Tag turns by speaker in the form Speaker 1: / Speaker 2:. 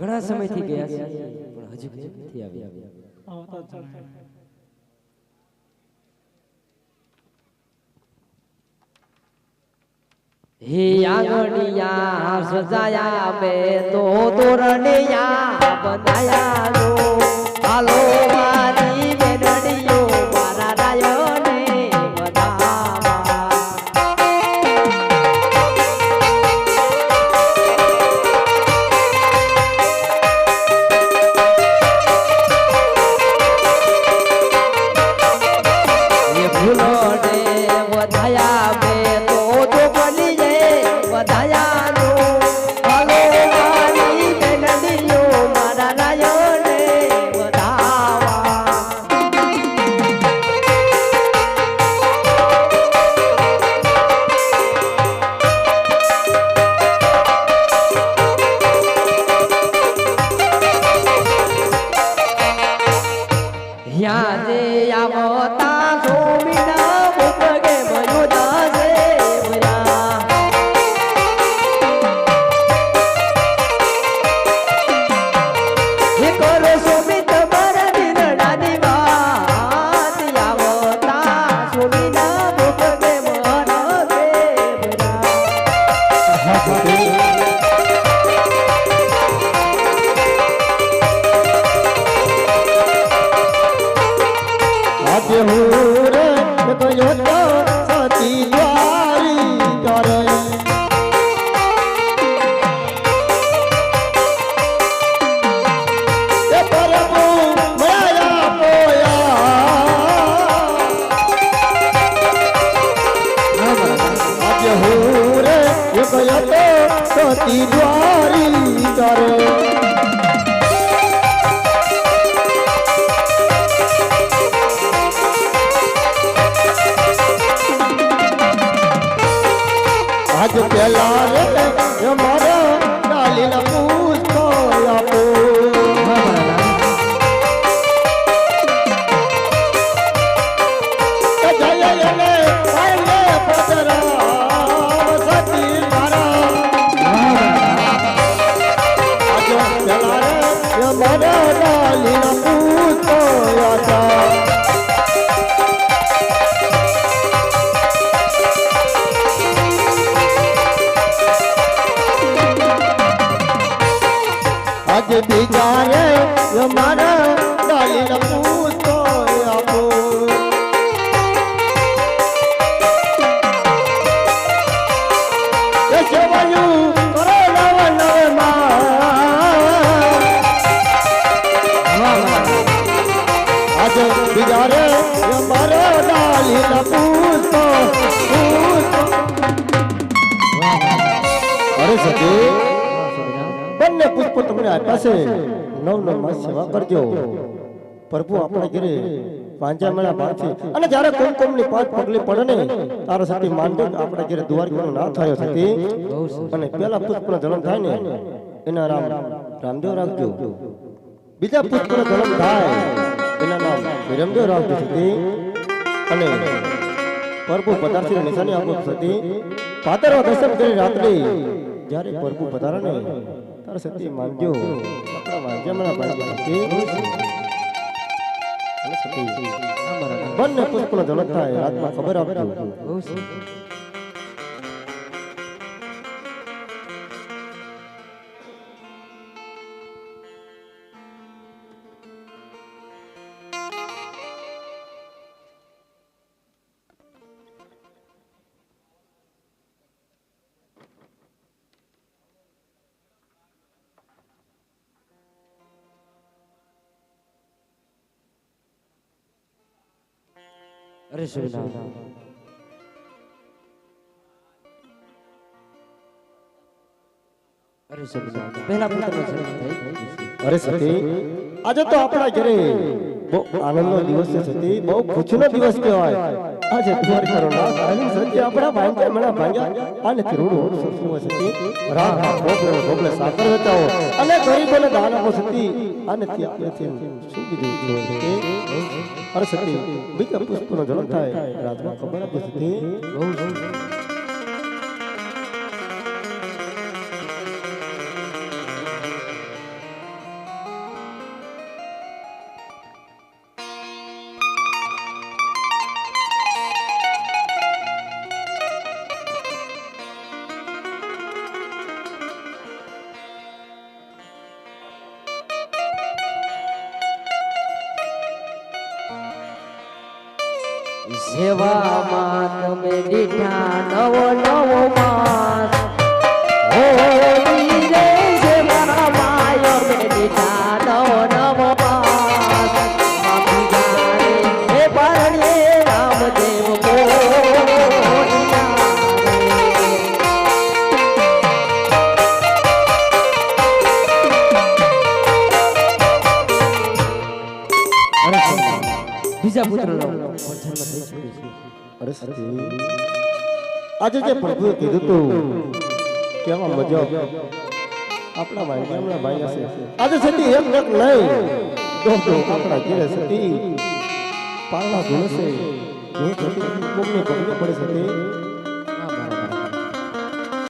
Speaker 1: ઘણા સમયથી ગયા છે પણ હજુ હજુ નથી આવ્યા. હે આંગણિયા સજાયા બે તો તોરણિયા બનાયા
Speaker 2: આજે હું રે પેલા રે બંને પુષ્પો તમને આપ્યા છે. નવ નવમાં સેવા કરજો. પ્રભુ આપણે ઘરે પાંચા મેળા બાંધશે અને જ્યારે કુમકુમની પાંચ પગલી પડે ને તારો સાથે માંડે આપણે આપણા ઘરે દ્વારકાનો ના થયો સતી અને પેલા પુષ્પનો જન્મ થાય ને એના રામ રામદેવ રાખજો. બીજા પુષ્પનો જન્મ થાય એના નામ વિરમદેવ રાખજો સતી. અને પ્રભુ પધારશે નિશાની આપો સતી. પાતરવા દર્શન કરી રાત્રે. જ્યારે પ્રભુ પધારે ને તારા સતી માનજો આપણા વાંજ્યામાં ભાગ્ય સતી બંને પુષ્પનો જલત થાય રાતમાં ખબર આપજો
Speaker 1: અરે સુવિધા અરે સુવિધા પહેલા પુત્ર.
Speaker 2: અરે સતી આજે તો આપણા ઘરે બહુ આનંદનો દિવસ છે સતી. બહુ ખુશીનો દિવસ કહેવાય. આજે આવી સતી આપણા ભાઈ ભાંગ્યા અને રામ રામ, ભોગલે ભોગલે, સાકર વેચાવો. અને ગરીબોને દાન આપો સતી. અને તે શું કીધું? અરે સતી, બીજા પુષ્પનો જન્મ થાય. રાજમાં ખબર આપો સતી.
Speaker 1: સેવામાં તમે દીઠા નવો નવો માસ બીજા પુત્રનો. જન્મ થઈ ચૂક્યો છે
Speaker 2: અરે સતી આજે જે પ્રભુએ કીધું તું કેવા મજા આપણા ભાઈ ભાઈ હશે. આજે સતી એક એક નહીં. દો દો આપણા ઘેરે સતી પારણા ધૂળશે. જો સતી કોમને પગલે પડે સતી